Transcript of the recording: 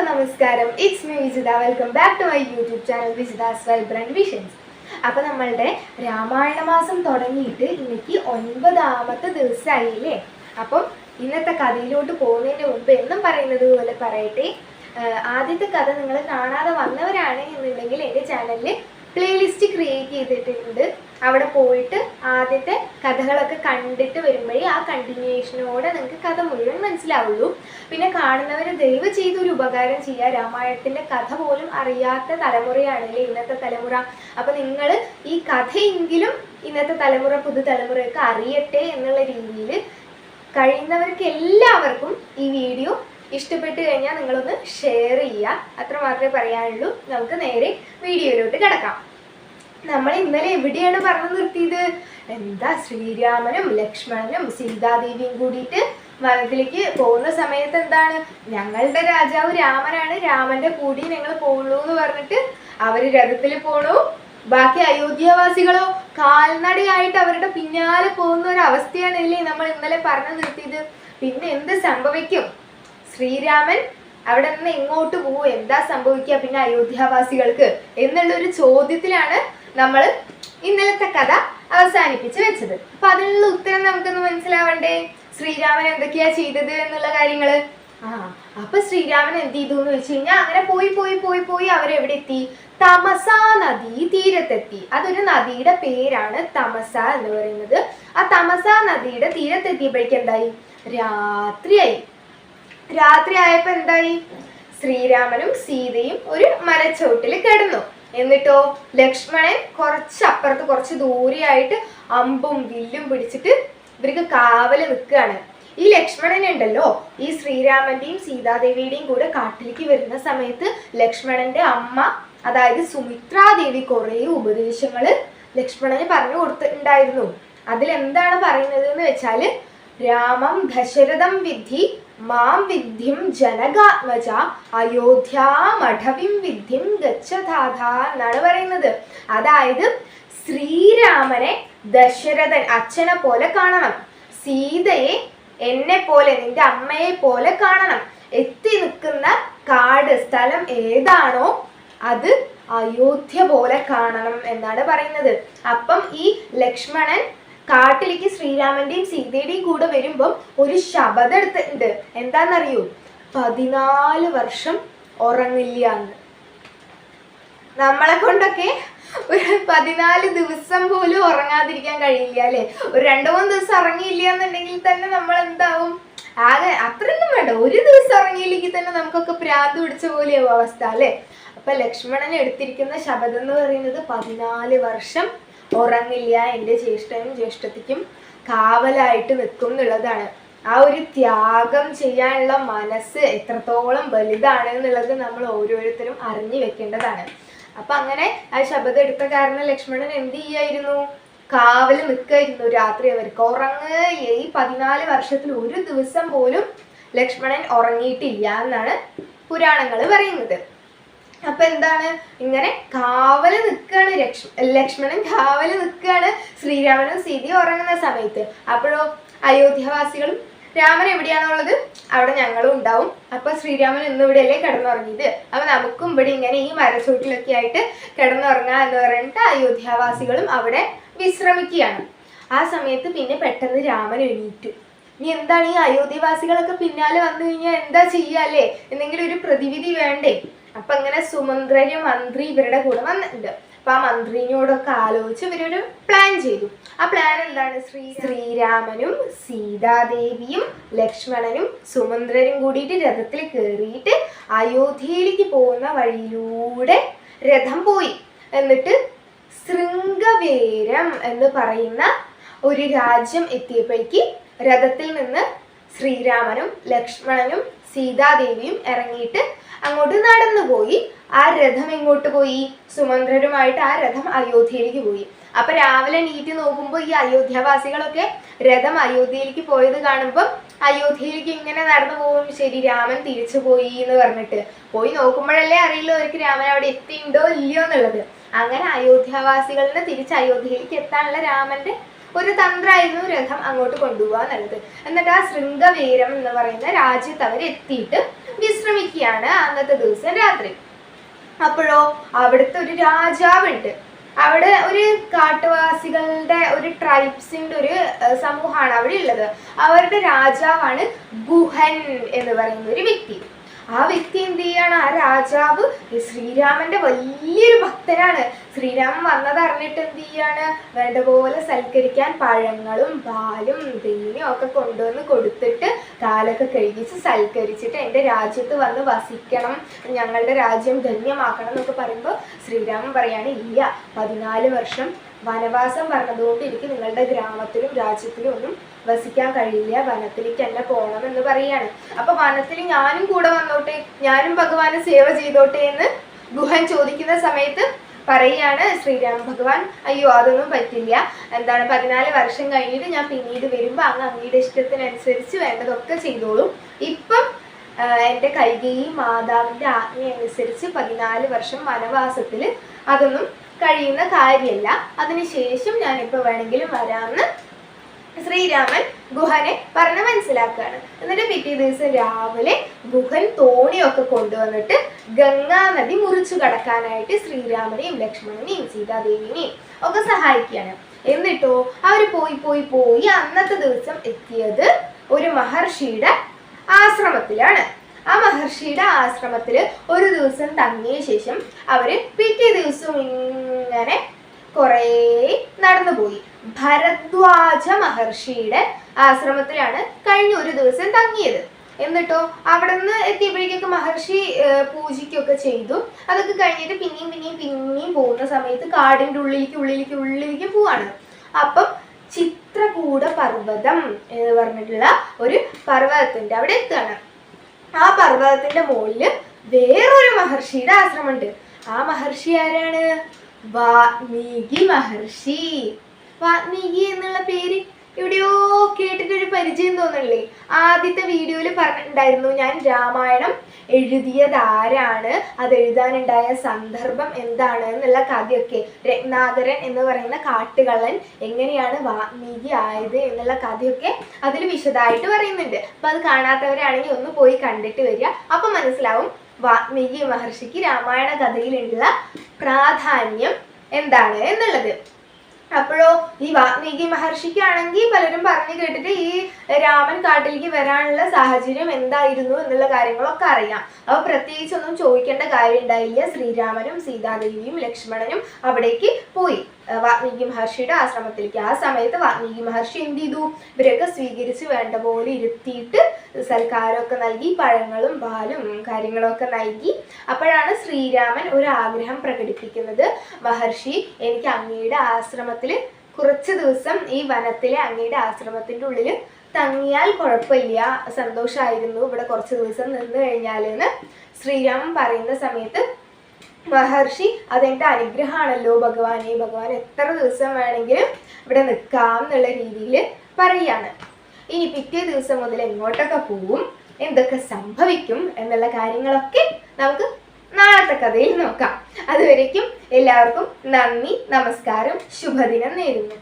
Hello നമസ്കാരം. It's me Vijitha. Welcome back to my YouTube channel Vijitha's vibrant visions അപ്പോൾ നമ്മളുടെ രാമായണ മാസം തുടങ്ങിയിട്ട് ഇന്നേക്ക് ഒൻപതാമത്തെ ദിവസമായില്ലേ? അപ്പം ഇന്നത്തെ കഥയിലോട്ട് പോകുന്നതിന് മുമ്പ് എന്നും പറയുന്നത് പോലെ പറയട്ടെ. ആദ്യത്തെ കഥ നിങ്ങൾ കാണാതെ വന്നവരാണ് എന്നുണ്ടെങ്കിൽ എന്റെ ചാനലിൽ പ്ലേലിസ്റ്റ് ക്രിയേറ്റ് ചെയ്തിട്ടുണ്ട്. അവിടെ പോയിട്ട് ആദ്യത്തെ കഥകളൊക്കെ കണ്ടിട്ട് വരുമ്പോഴേ ആ കണ്ടിന്യൂഷനോടെ നിങ്ങൾക്ക് കഥ മുഴുവൻ മനസ്സിലാവുള്ളൂ. പിന്നെ കാണുന്നവർ ദയവ് ചെയ്തൊരു ഉപകാരം ചെയ്യുക രാമായണത്തിന്റെ കഥ പോലും അറിയാത്ത തലമുറയാണല്ലേ ഇന്നത്തെ തലമുറ. അപ്പം നിങ്ങൾ ഈ കഥയെങ്കിലും ഇന്നത്തെ തലമുറ പുതുതലമുറയൊക്കെ അറിയട്ടെ എന്നുള്ള രീതിയിൽ കഴിയുന്നവർക്ക് എല്ലാവർക്കും ഈ വീഡിയോ ഇഷ്ടപ്പെട്ട് കഴിഞ്ഞാൽ നിങ്ങളൊന്ന് ഷെയർ ചെയ്യുക. അത്ര മാത്രമേ പറയാനുള്ളൂ. നമുക്ക് നേരെ വീഡിയോയിലോട്ട് കിടക്കാം. നമ്മൾ ഇന്നലെ എവിടെയാണ് പറഞ്ഞു നിർത്തിയത്? എന്താ ശ്രീരാമനും ലക്ഷ്മണനും സീതാദേവിയും കൂടിയിട്ട് വനത്തിലേക്ക് പോകുന്ന സമയത്ത് എന്താണ്? ഞങ്ങളുടെ രാജാവ് രാമനാണ്. രാമന്റെ കൂടി ഞങ്ങൾ പോകുള്ളൂ എന്ന് പറഞ്ഞിട്ട് അവർ രഥത്തിൽ പോണു. ബാക്കി അയോധ്യവാസികളോ കാൽനടയായിട്ട് അവരുടെ പിന്നാലെ പോകുന്ന ഒരു അവസ്ഥയാണ് അവസ്ഥയാണല്ലേ നമ്മൾ ഇന്നലെ പറഞ്ഞു നിർത്തിയത്? പിന്നെ എന്ത് സംഭവിക്കും? ശ്രീരാമൻ അവിടെ നിന്ന് എങ്ങോട്ട് പോകും എന്താ സംഭവിക്കുക? പിന്നെ അയോധ്യാവാസികൾക്ക് എന്നുള്ള ഒരു ചോദ്യത്തിലാണ് നമ്മൾ ഇന്നലത്തെ കഥ അവസാനിപ്പിച്ച് വെച്ചത്. അപ്പൊ അതിനുള്ള ഉത്തരം നമുക്കൊന്ന് മനസ്സിലാവണ്ടേ? ശ്രീരാമൻ എന്തൊക്കെയാ ചെയ്തത് എന്നുള്ള കാര്യങ്ങൾ? ആ അപ്പൊ ശ്രീരാമൻ എന്ത് ചെയ്തു എന്ന് വെച്ച് കഴിഞ്ഞാൽ അങ്ങനെ പോയി പോയി പോയി പോയി അവരെവിടെ എത്തി? തമസ നദി തീരത്തെത്തി. അതൊരു നദിയുടെ പേരാണ് തമസ എന്ന് പറയുന്നത്. ആ തമസ നദിയുടെ തീരത്തെത്തിയപ്പോഴേക്കും എന്തായി? രാത്രിയായി. രാത്രി ആയപ്പോ എന്തായി? ശ്രീരാമനും സീതയും ഒരു മരച്ചോട്ടിൽ കിടന്നു. എന്നിട്ടോ ലക്ഷ്മണൻ കുറച്ചപ്പുറത്ത് കുറച്ച് ദൂരെയായിട്ട് അമ്പും വില്ലും പിടിച്ചിട്ട് ഇവർക്ക് കാവൽ നിൽക്കുകയാണ്. ഈ ലക്ഷ്മണൻ ഉണ്ടല്ലോ ഈ ശ്രീരാമന്റെയും സീതാദേവിയുടെയും കൂടെ കാട്ടിലേക്ക് വരുന്ന സമയത്ത് ലക്ഷ്മണന്റെ അമ്മ അതായത് സുമിത്രാദേവി കുറേ ഉപദേശങ്ങൾ ലക്ഷ്മണന് പറഞ്ഞു കൊടുത്തിട്ടുണ്ടായിരുന്നു. അതിലെന്താണ് പറയുന്നത് എന്ന് വെച്ചാൽ രാമം ദശരഥം വിദ്ധി മാം വിദ്ധിം ജനകാത്മജ അയോധ്യാമഠവിം വിദ്ധിം ഗച്ഛതാഥ എന്നാണ് പറയുന്നത്. അതായത് ശ്രീരാമനെ ദശരഥൻ അച്ഛനെ പോലെ കാണണം. സീതയെ എന്നെ പോലെ നിന്റെ അമ്മയെ പോലെ കാണണം. എത്തി നിൽക്കുന്ന കാട് സ്ഥലം ഏതാണോ അത് അയോധ്യ പോലെ കാണണം എന്നാണ് പറയുന്നത്. അപ്പം ഈ ലക്ഷ്മണൻ കാട്ടിലേക്ക് ശ്രീരാമന്റെയും സീതയുടെയും കൂടെ വരുമ്പം ഒരു ശബദം എടുത്തിട്ടുണ്ട് എന്താണെന്നറിയോ? പതിനാല് വർഷം ഉറങ്ങില്ല എന്ന്. നമ്മളെ കൊണ്ടൊക്കെ ഒരു പതിനാല് ദിവസം പോലും ഉറങ്ങാതിരിക്കാൻ കഴിയില്ല അല്ലെ? ഒരു രണ്ടു മൂന്ന് ദിവസം ഉറങ്ങിയില്ല എന്നുണ്ടെങ്കിൽ തന്നെ നമ്മൾ എന്താവും ആകെ അത്രയൊന്നും വേണ്ട. ഒരു ദിവസം ഉറങ്ങിയില്ലെങ്കിൽ തന്നെ നമുക്കൊക്കെ പ്രാന്ത് പിടിച്ച പോലെയാവും അവസ്ഥ അല്ലെ? അപ്പൊ ലക്ഷ്മണൻ എടുത്തിരിക്കുന്ന ശബദം എന്ന് പറയുന്നത് പതിനാല് വർഷം ഉറങ്ങില്ല എന്റെ ജ്യേഷ്ഠനും ജ്യേഷ്ഠത്തിക്കും കാവലായിട്ട് നിൽക്കും എന്നുള്ളതാണ്. ആ ഒരു ത്യാഗം ചെയ്യാനുള്ള മനസ്സ് എത്രത്തോളം വലുതാണ് എന്നുള്ളത് നമ്മൾ ഓരോരുത്തരും അറിഞ്ഞു വെക്കേണ്ടതാണ്. അപ്പൊ അങ്ങനെ ആ ശബ്ദം എടുത്ത കാരണം ലക്ഷ്മണൻ എന്ത് ചെയ്യായിരുന്നു? കാവൽ നിൽക്കായിരുന്നു രാത്രി അവർക്ക്. ഉറങ്ങുക ഈ പതിനാല് വർഷത്തിൽ ഒരു ദിവസം പോലും ലക്ഷ്മണൻ ഉറങ്ങിയിട്ടില്ല എന്നാണ് പുരാണങ്ങൾ പറയുന്നത്. അപ്പൊ എന്താണ്? ഇങ്ങനെ കാവൽ നിൽക്കുകയാണ് ലക്ഷ് ലക്ഷ്മണൻ കാവൽ നിൽക്കുകയാണ് ശ്രീരാമനും സീതയും ഉറങ്ങുന്ന സമയത്ത്. അപ്പോഴോ അയോധ്യവാസികളും രാമൻ എവിടെയാണുള്ളത്? അവിടെ ഞങ്ങളും ഉണ്ടാവും. അപ്പൊ ശ്രീരാമൻ ഇന്ന് ഇവിടെയല്ലേ കിടന്നുറങ്ങിയത്? അപ്പൊ നമുക്കും ഇവിടെ ഇങ്ങനെ ഈ മരച്ചോട്ടിലൊക്കെ ആയിട്ട് കിടന്നുറങ്ങാ എന്ന് പറഞ്ഞിട്ട് അയോധ്യാവാസികളും അവിടെ വിശ്രമിക്കുകയാണ്. ആ സമയത്ത് പിന്നെ പെട്ടെന്ന് രാമൻ എണീറ്റു. ഇനി എന്താണ് ഈ അയോധ്യവാസികളൊക്കെ പിന്നാലെ വന്നു കഴിഞ്ഞാൽ എന്താ ചെയ്യാല്ലേ? എന്തെങ്കിലും ഒരു പ്രതിവിധി വേണ്ടേ? അപ്പൊ ഇങ്ങനെ സുമന്ത്രനും മന്ത്രി ഇവരുടെ കൂടെ വന്നിട്ടുണ്ട്. അപ്പൊ ആ മന്ത്രിനോടൊക്കെ ആലോചിച്ച് ഇവരൊരു പ്ലാൻ ചെയ്തു. ആ പ്ലാൻ എന്താണ്? ശ്രീ ശ്രീരാമനും സീതാദേവിയും ലക്ഷ്മണനും സുമന്ത്രരും കൂടിയിട്ട് രഥത്തിൽ കയറിയിട്ട് അയോധ്യയിലേക്ക് പോകുന്ന വഴിയിലൂടെ രഥം പോയി. എന്നിട്ട് ശൃംഗവേരം എന്ന് പറയുന്ന ഒരു രാജ്യം എത്തിയപ്പോഴേക്ക് രഥത്തിൽ നിന്ന് ശ്രീരാമനും ലക്ഷ്മണനും സീതാദേവിയും ഇറങ്ങിയിട്ട് അങ്ങോട്ട് നടന്നുപോയി ആ രഥം എങ്ങോട്ട് പോയി? സുമന്ത്രരുമായിട്ട് ആ രഥം അയോധ്യയിലേക്ക് പോയി. അപ്പൊ രാവിലെ നീറ്റ് നോക്കുമ്പോൾ ഈ അയോധ്യവാസികളൊക്കെ രഥം അയോധ്യയിലേക്ക് പോയത് കാണുമ്പോൾ അയോധ്യയിലേക്ക് ഇങ്ങനെ നടന്നു പോകും. ശരി രാമൻ തിരിച്ചു പോയി എന്ന് പറഞ്ഞിട്ട്. പോയി നോക്കുമ്പോഴല്ലേ അറിയില്ല അവർക്ക് രാമൻ അവിടെ എത്തിയുണ്ടോ ഇല്ലയോ എന്നുള്ളത്. അങ്ങനെ അയോധ്യാവാസികളിനെ തിരിച്ച് അയോധ്യയിലേക്ക് എത്താനുള്ള രാമന്റെ ഒരു തന്ത്രമായിരുന്നു രഥം അങ്ങോട്ട് കൊണ്ടുപോകാൻ എന്നുള്ളത് എന്നിട്ട് ആ ശൃംഗവീരം എന്ന് പറയുന്ന രാജ്യത്ത് അവർ എത്തിയിട്ട് വിശ്രമിക്കുകയാണ് അന്നത്തെ ദിവസം രാത്രി. അപ്പോഴോ അവിടുത്തെ ഒരു രാജാവുണ്ട്. അവിടെ ഒരു കാട്ടുവാസികളുടെ ഒരു ട്രൈബ്സിന്റെ ഒരു സമൂഹമാണ് അവിടെ ഉള്ളത് അവരുടെ രാജാവാണ് ഗുഹൻ എന്ന് പറയുന്ന ഒരു വ്യക്തി. ആ വ്യക്തി എന്ത് ചെയ്യാണ്? ആ രാജാവ് ശ്രീരാമന്റെ വലിയൊരു ഭക്തനാണ്. ശ്രീരാമൻ വന്നത് അറിഞ്ഞിട്ട് എന്ത് ചെയ്യാണ്? വേണ്ട പോലെ സൽക്കരിക്കാൻ പഴങ്ങളും പാലും തേനും ഒക്കെ കൊണ്ടുവന്ന് കൊടുത്തിട്ട് കാലൊക്കെ കഴിച്ച് സൽക്കരിച്ചിട്ട് എന്റെ രാജ്യത്ത് വന്ന് വസിക്കണം. ഞങ്ങളുടെ രാജ്യം ധന്യമാക്കണം എന്നൊക്കെ പറയുമ്പോൾ ശ്രീരാമൻ പറയാണ് ഇല്ല. പതിനാല് വർഷം വനവാസം പറഞ്ഞതുകൊണ്ട് എനിക്ക് നിങ്ങളുടെ ഗ്രാമത്തിലും രാജ്യത്തിലും ഒന്നും വസിക്കാൻ കഴിയില്ല വനത്തിലേക്ക് തന്നെ പോകണം എന്ന് പറയാണ് അപ്പൊ വനത്തിൽ ഞാനും കൂടെ വന്നോട്ടെ ഞാനും ഭഗവാന് സേവ ചെയ്തോട്ടെ എന്ന് ഗുഹൻ ചോദിക്കുന്ന സമയത്ത് പറയാണ് ശ്രീരാമ ഭഗവാൻ അയ്യോ അതൊന്നും പറ്റില്ല. എന്താണ് പതിനാല് വർഷം കഴിഞ്ഞിട്ട് ഞാൻ പിന്നീട് വരുമ്പോൾ അങ്ങ് അങ്ങയുടെ ഇഷ്ടത്തിനനുസരിച്ച് വേണ്ടതൊക്കെ ചെയ്തോളും. ഇപ്പം എന്റെ കൈകേയി മാതാവിന്റെ ആജ്ഞ അനുസരിച്ച് പതിനാല് വർഷം വനവാസത്തിൽ അതൊന്നും കഴിയുന്ന കാര്യമല്ല. അതിനുശേഷം ഞാൻ ഇപ്പൊ വേണമെങ്കിലും വരാമെന്ന് ശ്രീരാമൻ ഗുഹനെ പറഞ്ഞ് മനസ്സിലാക്കുകയാണ് എന്നിട്ട് പിറ്റേ ദിവസം രാവിലെ ഗുഹൻ തോണിയൊക്കെ കൊണ്ടുവന്നിട്ട് ഗംഗാ നദി മുറിച്ചു കടക്കാനായിട്ട് ശ്രീരാമനെയും ലക്ഷ്മണനെയും സീതാദേവിനെയും ഒക്കെ സഹായിക്കുകയാണ്. എന്നിട്ടോ അവർ പോയി പോയി പോയി അന്നത്തെ ദിവസം എത്തിയത് ഒരു മഹർഷിയുടെ ആശ്രമത്തിലാണ്. ആ മഹർഷിയുടെ ആശ്രമത്തിൽ ഒരു ദിവസം തങ്ങിയ ശേഷം അവർ പിറ്റേ ദിവസം ഇങ്ങനെ കുറേ നടന്നുപോയി. ഭരദ്വാജ മഹർഷിയുടെ ആശ്രമത്തിലാണ് കഴിഞ്ഞ ഒരു ദിവസം തങ്ങിയത്. എന്നിട്ടോ അവിടെ നിന്ന് എത്തിയപ്പോഴേക്കൊക്കെ മഹർഷി പൂജയ്ക്കൊക്കെ ചെയ്തു. അതൊക്കെ കഴിഞ്ഞിട്ട് പിന്നെയും പിന്നെയും പിന്നെയും പോകുന്ന സമയത്ത് കാടിന്റെ ഉള്ളിലേക്ക് ഉള്ളിലേക്ക് ഉള്ളിലേക്ക് പോവാണ്. അപ്പം ചിത്രകൂട പർവതം എന്ന് പറഞ്ഞിട്ടുള്ള ഒരു പർവതത്തിന്റെ അവിടെ എത്തുകയാണ്. ആ പർവതത്തിന്റെ മുകളിൽ വേറൊരു മഹർഷിയുടെ ആശ്രമമുണ്ട്. ആ മഹർഷി ആരാണ്? വാൽമീകി മഹർഷി. വാൽമീകി എന്നുള്ള പേര് എവിടെയോ കേട്ടിട്ടൊരു പരിചയം തോന്നുന്നില്ലേ? ആദ്യത്തെ വീഡിയോയിൽ പറഞ്ഞിട്ടുണ്ടായിരുന്നു ഞാൻ രാമായണം എഴുതിയത് ആരാണ് അത് എഴുതാനുണ്ടായ സന്ദർഭം എന്താണ് എന്നുള്ള കഥയൊക്കെ. രത്നാകരൻ എന്ന് പറയുന്ന കാട്ടുകള്ളൻ എങ്ങനെയാണ് വാത്മീകി ആയത് എന്നുള്ള കഥയൊക്കെ അതിൽ വിശദമായിട്ട് പറയുന്നുണ്ട്. അപ്പൊ അത് കാണാത്തവരാണെങ്കിൽ ഒന്ന് പോയി കണ്ടിട്ട് വരിക. അപ്പൊ മനസ്സിലാവും വാത്മീകി മഹർഷിക്ക് രാമായണ കഥയിലുള്ള പ്രാധാന്യം എന്താണ് എന്നുള്ളത്. അപ്പോഴോ ഈ വാൽമീകി മഹർഷിക്കാണെങ്കിൽ പലരും പറഞ്ഞു കേട്ടിട്ട് ഈ രാമൻ കാട്ടിലേക്ക് വരാനുള്ള സാഹചര്യം എന്തായിരുന്നു എന്നുള്ള കാര്യങ്ങളൊക്കെ അറിയാം. അപ്പൊ പ്രത്യേകിച്ച് ഒന്നും ചോദിക്കേണ്ട കാര്യം ഉണ്ടായില്ല. ശ്രീരാമനും സീതാദേവിയും ലക്ഷ്മണനും അവിടേക്ക് പോയി. വാത്മീകി മഹർഷിയുടെ ആശ്രമത്തിലേക്ക്. ആ സമയത്ത് വാൽമീകി മഹർഷി എന്ത് ചെയ്തു? ഇവരൊക്കെ സ്വീകരിച്ച് വേണ്ട പോലെ ഇരുത്തിയിട്ട് സൽക്കാരമൊക്കെ നൽകി പഴങ്ങളും പാലും കാര്യങ്ങളൊക്കെ നൽകി. അപ്പോഴാണ് ശ്രീരാമൻ ഒരു ആഗ്രഹം പ്രകടിപ്പിക്കുന്നത്. മഹർഷി എനിക്ക് അങ്ങയുടെ ആശ്രമത്തിൽ കുറച്ച് ദിവസം ഈ വനത്തിലെ അങ്ങയുടെ ആശ്രമത്തിന്റെ ഉള്ളിൽ തങ്ങിയാൽ കുഴപ്പമില്ല സന്തോഷമായിരുന്നു ഇവിടെ കുറച്ച് ദിവസം നിന്ന് കഴിഞ്ഞാൽ എന്ന് ശ്രീരാമൻ പറയുന്ന സമയത്ത് മഹർഷി അതെന്റെ അനുഗ്രഹമാണല്ലോ ഭഗവാനെ ഭഗവാൻ എത്ര ദിവസം വേണമെങ്കിലും ഇവിടെ നിൽക്കാം എന്നുള്ള രീതിയിൽ പറയാണ് ഇനി പിറ്റേ ദിവസം മുതൽ എങ്ങോട്ടൊക്കെ പോവും എന്തൊക്കെ സംഭവിക്കും എന്നുള്ള കാര്യങ്ങളൊക്കെ നമുക്ക് നാളത്തെ കഥയിൽ നോക്കാം. അതുവരേക്കും എല്ലാവർക്കും നന്ദി നമസ്കാരം ശുഭദിനം നേരുന്നു.